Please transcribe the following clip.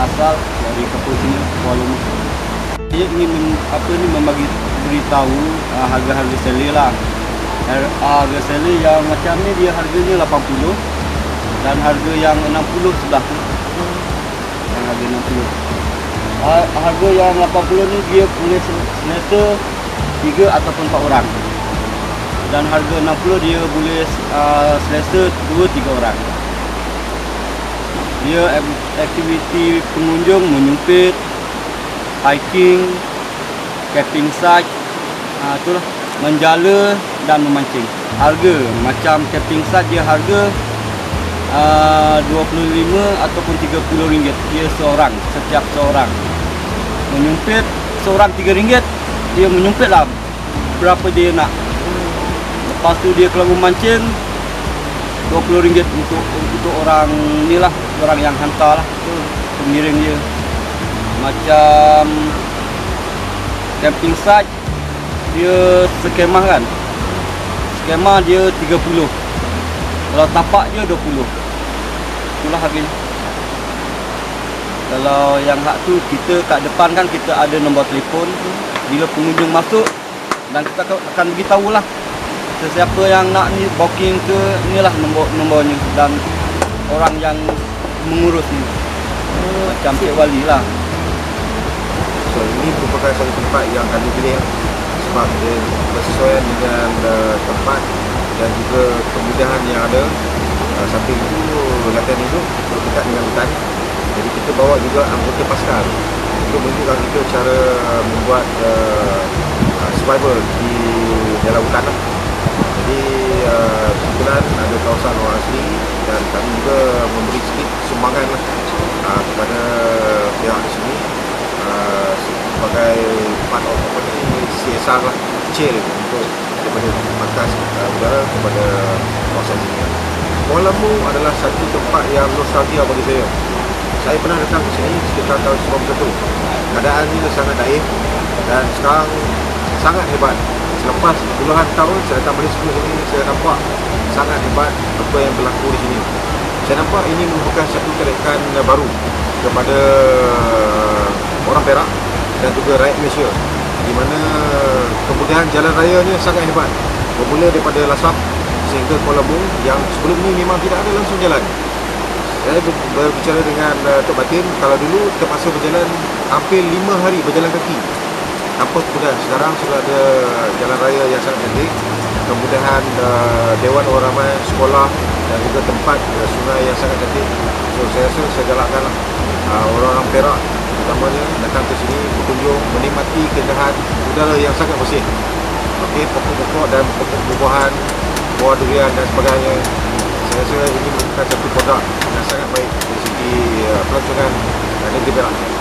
23 tahun berasal dari sini Kuala Lumpur. Dia ingin mem- apa ni membagi beritahu uh, harga-harga seller lah. Har- Harga seller yang macam ni dia harganya 80 dan harga yang 60 sebelah tu. Yang harga 60. Ha- Harga yang 80 ni dia boleh selesa 3 ataupun 4 orang. Dan harga 60 dia boleh uh, selesa 2 3 orang dia ak- aktiviti pengunjung menyumpit, hiking, camping site, ha, itulah menjala dan memancing. Harga macam camping site dia harga uh, 25 ataupun 30 ringgit dia seorang setiap seorang. Menyumpit seorang 3 ringgit dia menyumpit lah berapa dia nak. Lepas tu dia kalau memancing RM20 untuk untuk orang ni lah orang yang hantar lah. Pengiring dia. Macam camping site dia skemah kan? Skemah dia 30 kalau tapak dia 20 itulah harganya kalau yang hak tu kita kat depan kan kita ada nombor telefon. Bila pengunjung masuk dan kita akan beritahu lah sesiapa yang nak ni booking ke inilah nombor nombornya dan orang yang mengurus ni macam Cik Wali lah So ini merupakan satu tempat yang kami pilih sebab dia bersesuaian dengan uh, tempat dan juga kemudahan yang ada. Uh, samping itu latihan hidup berdekat dengan hutan. Jadi kita bawa juga anggota paskal untuk menunjukkan kita cara uh, membuat uh, survival di dalam hutan. Lah. Kebetulan ada kawasan orang asli dan kami juga memberi sedikit sumbangan uh, kepada pihak di sini uh, sebagai part of apa ni CSR lah kecil untuk daripada markas uh, udara kepada kawasan sini. Kuala Lumpur adalah satu tempat yang nostalgia bagi saya. Saya pernah datang ke sini sekitar tahun 91. Keadaannya sangat daif dan sekarang sangat hebat. Selepas puluhan tahun saya datang balik ini saya nampak sangat hebat apa yang berlaku di sini. Saya nampak ini merupakan satu tarikan baru kepada orang Perak dan juga rakyat Malaysia di mana kemudahan jalan rayanya sangat hebat. Bermula daripada Lasap sehingga Kuala Lumpur yang sebelum ini memang tidak ada langsung jalan. Saya ber- berbicara dengan uh, Tok Batin kalau dulu terpaksa berjalan hampir 5 hari berjalan kaki tanpa kemudahan sekarang sudah ada jalan raya yang sangat cantik kemudahan uh, Dewan Orang Ramai sekolah dan juga tempat uh, sungai yang sangat cantik so saya rasa saya galakkan lah, uh, orang-orang Perak terutamanya datang ke sini berkunjung menikmati keindahan udara yang sangat bersih. Okey pokok-pokok dan pokok buah-buahan buah durian dan sebagainya. Saya rasa ini merupakan satu produk yang sangat baik dari segi uh, pelancongan uh, negeri Perak